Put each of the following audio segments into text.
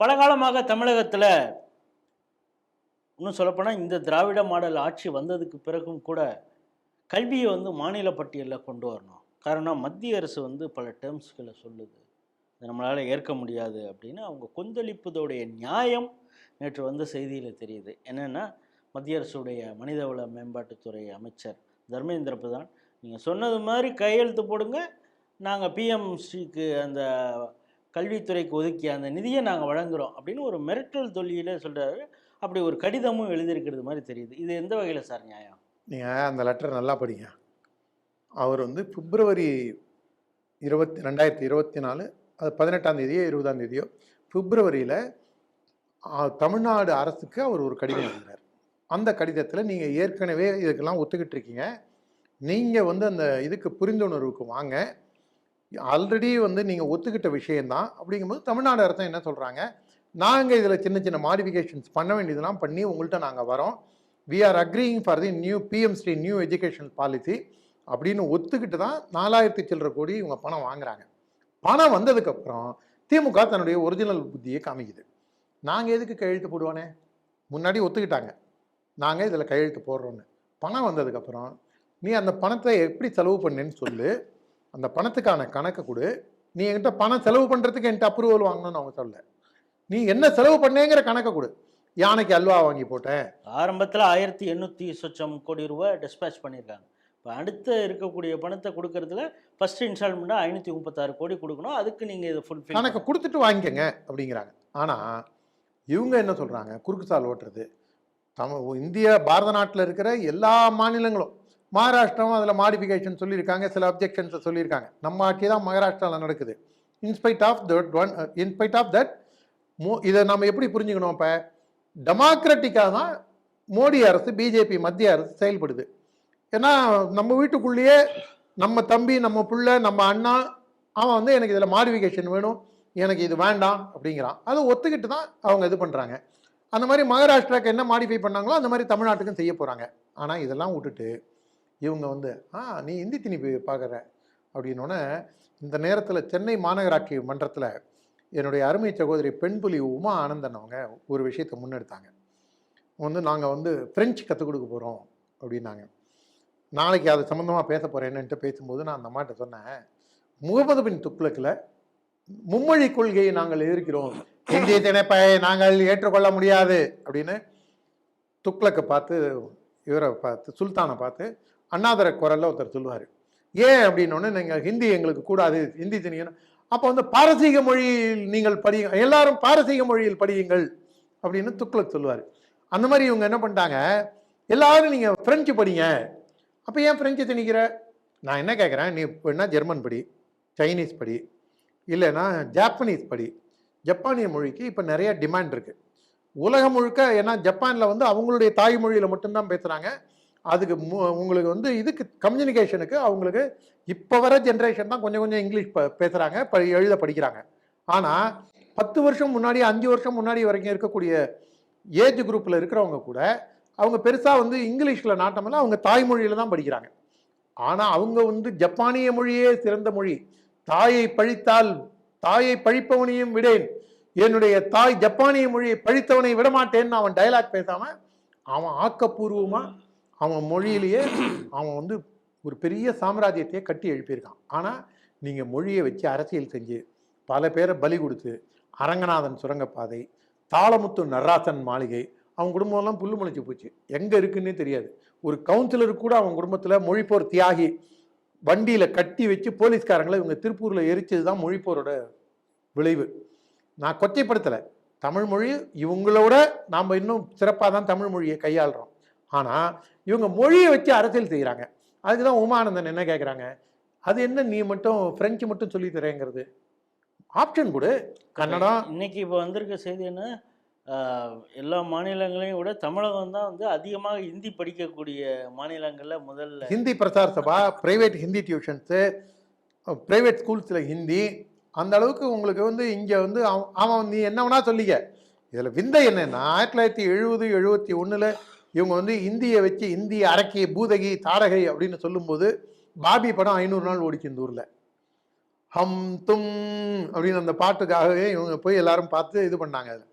பலகாலமாக தமிழகத்தில் இன்னும் சொல்லப்போனால் இந்த திராவிட மாடல் ஆட்சி வந்ததுக்கு பிறகும் கூட கல்வியை வந்து மாநில பட்டியலில் கொண்டு வரணும். காரணம் மத்திய அரசு வந்து பல டேர்ம்ஸ்களை சொல்லுது. இது நம்மளால் ஏற்க முடியாது அப்படின்னு அவங்க கொந்தளிப்பதோடைய நியாயம் நேற்று வந்த செய்தியில் தெரியுது. என்னென்னா மத்திய அரசுடைய மனிதவள மேம்பாட்டுத்துறை அமைச்சர் தர்மேந்திர பிரதான் நீங்கள் சொன்னது மாதிரி கையெழுத்து போடுங்க. நாங்கள் பிஎம்சிக்கு அந்த கல்வித்துறைக்கு ஒதுக்கிய அந்த நிதியை நாங்கள் வழங்குகிறோம் அப்படின்னு ஒரு மிரட்டல் தொல்லியில் சொல்கிறாரு அப்படி ஒரு கடிதமும் எழுதியிருக்கிறது மாதிரி தெரியுது. இது எந்த வகையில் சார் நியாயம்? நீங்கள் அந்த லெட்டர் நல்லா படிங்க. அவர் வந்து பிப்ரவரி இருபத்தி ரெண்டாயிரத்தி இருபத்தி நாலு அது பதினெட்டாம் தேதியோ இருபதாம் தேதியோ பிப்ரவரியில் தமிழ்நாடு அரசுக்கு அவர் ஒரு கடிதம் எழுதினார் அந்த கடிதத்தில் நீங்கள் ஏற்கனவே இதுக்கெல்லாம் ஒத்துக்கிட்டு இருக்கீங்க. நீங்கள் வந்து அந்த இதுக்கு புரிந்துணர்வுக்கு வாங்க. ஆல்ரெடி வந்து நீங்கள் ஒத்துக்கிட்ட விஷயந்தான் அப்படிங்கும்போது தமிழ்நாடு அரசு என்ன சொல்கிறாங்க நாங்கள் இதில் சின்ன சின்ன மாடிஃபிகேஷன்ஸ் பண்ண வேண்டியதெல்லாம் பண்ணி உங்கள்கிட்ட நாங்கள் வரோம். We are agreeing for the new PMST new education policy அப்படின்னு ஒத்துக்கிட்டு தான் நாலாயிரத்தி சில்லற கோடி இவங்க பணம் வாங்குறாங்க. பணம் வந்ததுக்கப்புறம் திமுக தன்னுடைய ஒரிஜினல் புத்தியை காமிக்குது. நாங்கள் எதுக்கு கையெழுத்து போடுவானே? முன்னாடி ஒத்துக்கிட்டாங்க. நாங்கள் இதில் கையெழுத்து போடுறோன்னு பணம் வந்ததுக்கப்புறம் நீ அந்த பணத்தை எப்படி செலவு பண்ணேன்னு சொல்லு. அந்த பணத்துக்கான கணக்கை கொடு. நீ என்கிட்ட பணம் செலவு பண்ணுறதுக்கு என்கிட்ட அப்ரூவல் வாங்கணும்னு அவங்க சொல்ல நீ என்ன செலவு பண்ணேங்கிற கணக்கை கொடு. யானைக்கு அல்வா வாங்கி போட்டேன். ஆரம்பத்தில் ஆயிரத்தி எண்ணூற்றி சொச்சம் கோடி ரூபாய் டிஸ்பேச் பண்ணியிருக்காங்க இப்போ அடுத்து இருக்கக்கூடிய பணத்தை கொடுக்கறதுல ஃபர்ஸ்ட் இன்ஸ்டால்மெண்ட்டாக ஐநூற்றி முப்பத்தாறு கோடி கொடுக்கணும். அதுக்கு நீங்கள் இதை ஃபுல்ஃபில் கணக்கை கொடுத்துட்டு வாங்கிக்கங்க அப்படிங்கிறாங்க. ஆனால் இவங்க என்ன சொல்கிறாங்க குறுக்கு சால் ஓட்டுறது. தமிழ் இந்திய பாரத நாட்டில் இருக்கிற எல்லா மாநிலங்களும் மகாராஷ்டிராவும் அதில் மாடிஃபிகேஷன் சொல்லியிருக்காங்க சில அப்ஜெக்ஷன்ஸை சொல்லியிருக்காங்க. நம்ம ஆட்சி தான் மகாராஷ்டிராவில் நடக்குது. In spite of that one in spite of that மோ இதை நம்ம எப்படி புரிஞ்சுக்கணும் இப்போ? டெமோக்ராட்டிக்காக தான் மோடி அரசு பிஜேபி மத்திய அரசு செயல்படுது. ஏன்னா நம்ம வீட்டுக்குள்ளேயே நம்ம தம்பி நம்ம பிள்ளை நம்ம அண்ணா அவன் வந்து எனக்கு இதில் மாடிஃபிகேஷன் வேணும் எனக்கு இது வேண்டாம் அப்படிங்கிறான். அதை ஒத்துக்கிட்டு தான் அவங்க இது பண்ணுறாங்க அந்த மாதிரி மகாராஷ்டிராவுக்கு என்ன மாடிஃபை பண்ணாங்களோ அந்த மாதிரி தமிழ்நாட்டுக்கும் செய்ய போகிறாங்க ஆனால் இதெல்லாம் விட்டுட்டு இவங்க வந்து ஆ நீ இந்தி திணிப்பு பார்க்குற அப்படின்னோடனே இந்த நேரத்தில் சென்னை மாநகராட்சி மன்றத்தில் என்னுடைய அருமை சகோதரி பெண்புலி உமா ஆனந்தன் அவங்க ஒரு விஷயத்தை முன்னெடுத்தாங்க. வந்து நாங்கள் வந்து ஃப்ரெஞ்சு கற்றுக் கொடுக்க போகிறோம் அப்படின்னாங்க. நாளைக்கு அது சம்மந்தமாக பேச போகிறேன்னுட்டு பேசும்போது நான் அந்த அம்மாட்ட சொன்னேன் முகமது பின் துக்ளக்கில் மும்மொழி கொள்கையை நாங்கள் எதிர்க்கிறோம். இந்திய திணைப்பை நாங்கள் ஏற்றுக்கொள்ள முடியாது. அப்படின்னு துக்ளக்கை பார்த்து இவரை பார்த்து சுல்தானை பார்த்து அண்ணாதர குரலில் ஒருத்தர் சொல்லுவார். ஏன் அப்படின்னோடனே நீங்கள் ஹிந்தி எங்களுக்கு கூடாது ஹிந்தி திணிக்கணும். அப்போ வந்து பாரசீக மொழியில் நீங்கள் படி எல்லாரும் பாரசீக மொழியில் படியுங்கள் அப்படின்னு துக்ளக் சொல்லுவார். அந்த மாதிரி இவங்க என்ன பண்ணிட்டாங்க எல்லாரும் நீங்கள் ஃப்ரெஞ்சு படிங்க. அப்போ ஏன் ஃப்ரெஞ்சு திணிக்கிற? நான் என்ன கேட்குறேன் நீ என்ன ஜெர்மன் படி சைனீஸ் படி இல்லைன்னா ஜாப்பனீஸ் படி. ஜப்பானிய மொழிக்கு இப்போ நிறைய டிமாண்ட் இருக்குது உலகம் முழுக்க ஏன்னா ஜப்பானில் வந்து அவங்களுடைய தாய்மொழியில் மட்டும்தான் பேசுகிறாங்க அதுக்கு மு- உங்களுக்கு வந்து இதுக்கு கம்யூனிகேஷனுக்கு அவங்களுக்கு இப்போ வர ஜென்ரேஷன் தான் கொஞ்சம் கொஞ்சம் இங்கிலீஷ் ப பேசுகிறாங்க ப எழுத படிக்கிறாங்க. ஆனால் பத்து வருஷம் முன்னாடி அஞ்சு வருஷம் முன்னாடி வரைக்கும் இருக்கக்கூடிய ஏஜ் குரூப்பில் இருக்கிறவங்க கூட அவங்க பெருசாக வந்து இங்கிலீஷில் நாட்டமில்ல அவங்க தாய்மொழியில் தான் படிக்கிறாங்க. ஆனால் அவங்க வந்து ஜப்பானிய மொழியே சிறந்த மொழி. தாயை பழித்தால் தாயை பழிப்பவனையும் விடேன். என்னுடைய தாய் ஜப்பானிய மொழியை பழித்தவனை விடமாட்டேன்னு அவன் டைலாக் பேசாமல் அவன் ஆக்கப்பூர்வமாக அவன் மொழியிலேயே அவன் வந்து ஒரு பெரிய சாம்ராஜ்யத்தையே கட்டி எழுப்பியிருக்கான். ஆனால் நீங்கள் மொழியை வச்சு அரசியல் செஞ்சு பல பேரை பலி கொடுத்து அரங்கநாதன் சுரங்கப்பாதை தாளமுத்து நடராசன் மாளிகை அவன் குடும்பம்லாம் புல்லு முளைச்சி போச்சு. எங்கே இருக்குன்னே தெரியாது. ஒரு கவுன்சிலர் கூட அவன் குடும்பத்தில் மொழிப்போர் தியாகி வண்டியில் கட்டி வச்சு போலீஸ்காரங்களை இவங்க திருப்பூரில் எரிச்சது தான் மொழிப்போரோட விளைவு. நான் கொச்சைப்படுத்தலை. தமிழ் மொழி இவங்களோட நாம் இன்னும் சிறப்பாக தான் தமிழ் மொழியை கையாளுறோம். ஆனால் இவங்க மொழியை வச்சு அரசியல் செய்கிறாங்க அதுக்கு தான் உமானந்தன் என்ன கேட்குறாங்க அது என்ன நீ மட்டும் ஃப்ரெஞ்சு மட்டும் சொல்லி தரேங்கிறது. ஆப்ஷன் கொடு. கன்னடம் இன்னைக்கு இப்போ வந்திருக்க செய்தி என்ன? எல்லா மாநிலங்களையும் விட தமிழகம் தான் வந்து அதிகமாக ஹிந்தி படிக்கக்கூடிய மாநிலங்களில் முதல்ல. Hindi Prachar Sabha private Hindi tuitions private ஸ்கூல்ஸில் Hindi. அந்த அளவுக்கு உங்களுக்கு வந்து இங்கே வந்து அவன் அவன் நீ என்ன வேணா சொல்லிக்க. இதில் விந்தை என்னன்னா ஆயிரத்தி தொள்ளாயிரத்தி எழுபது எழுபத்தி ஒன்றில் இவங்க வந்து இந்தியை வச்சு இந்தி அரக்கி பூதகி தாடகை அப்படின்னு சொல்லும்போது பாபி படம் ஐநூறு நாள் ஓடிச்சு இந்த ஊரில். ஹம் தும் அப்படின்னு அந்த பாட்டுக்காகவே இவங்க போய் எல்லாரும் பார்த்து இது பண்ணாங்க அதில்.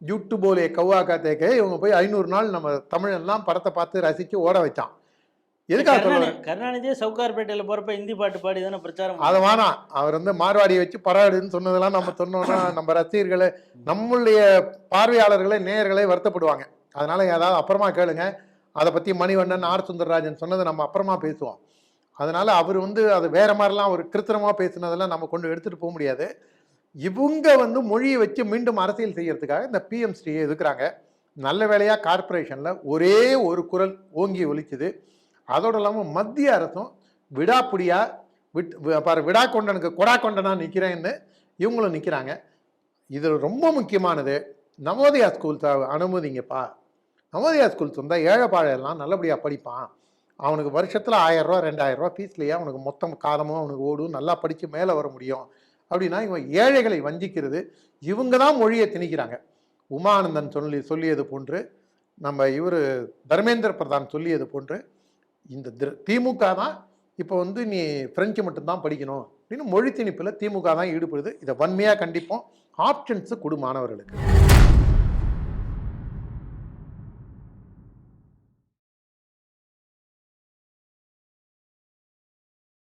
ஜுட்டு போலே கௌவா காத்தேக்கே இவங்க போய் ஐநூறு நாள் நம்ம தமிழெல்லாம் படத்தை பார்த்து ரசித்து ஓட வச்சான். எதுக்காக சொல்ல கருணாநிதி கருணாநிதியே சவுகார்பேட்டையில போறப்ப ஹிந்தி பாட்டு பாடி தானே பிரச்சாரம் அதை வேணாம். அவர் வந்து மார்வாடியை வச்சு பரவாயில்லைன்னு சொன்னதெல்லாம் நம்ம சொன்னோம்னா நம்ம ரசிகர்களை நம்மளுடைய பார்வையாளர்களை நேயர்களை வருத்தப்படுவாங்க. அதனால் ஏதாவது அப்புறமா கேளுங்க. அதை பற்றி மணிவண்ணன் ஆர். சுந்தரராஜன் சொன்னதை நம்ம அப்புறமா பேசுவோம். அதனால் அவர் வந்து அது வேற மாதிரிலாம் ஒரு கிருத்திரமாக பேசுனதெல்லாம் நம்ம கொண்டு எடுத்துகிட்டு போக முடியாது. இவங்க வந்து மொழியை வச்சு மீண்டும் அரசியல் செய்கிறதுக்காக இந்த பிஎம் ஸ்ரீயை எதுக்குறாங்க நல்ல வேலையாக கார்ப்பரேஷனில் ஒரே ஒரு குரல் ஓங்கி ஒலிக்குது அதோடு இல்லாமல் மத்திய அரசும் விடாப்பிடியாக விட் பாரு விடா கொண்டனுக்கு கொடா கொண்டனா நிற்கிறேன்னு இவங்களும் நிற்கிறாங்க இதில் ரொம்ப முக்கியமானது. நவோதயா ஸ்கூல்ஸ் அனுமதிங்கப்பா. நவோதயா ஸ்கூல்ஸ் வந்தால் ஏழை பாழையெல்லாம் நல்லபடியாக படிப்பான். அவனுக்கு வருஷத்தில் ஆயிரரூவா ரெண்டாயிரரூவா ஃபீஸ்லேயே அவனுக்கு மொத்தம் காலமும் அவனுக்கு ஓடும் நல்லா படித்து மேலே வர முடியும்? அப்படின்னா இவன் ஏழைகளை வஞ்சிக்கிறது. இவங்க தான் மொழியை திணிக்கிறாங்க. உமானந்தன் சொல்லி சொல்லியது போன்று நம்ம இவர் தர்மேந்திர பிரதான் சொல்லியது போன்று இந்த திமுக தான் இப்போ வந்து நீ ஃப்ரெஞ்சு மட்டும்தான் படிக்கணும். அப்படின்னு மொழி திணிப்பில் திமுக தான் ஈடுபடுது. இதை வன்மையாக கண்டிப்போம். ஆப்ஷன்ஸு கொடு மாணவர்களுக்கு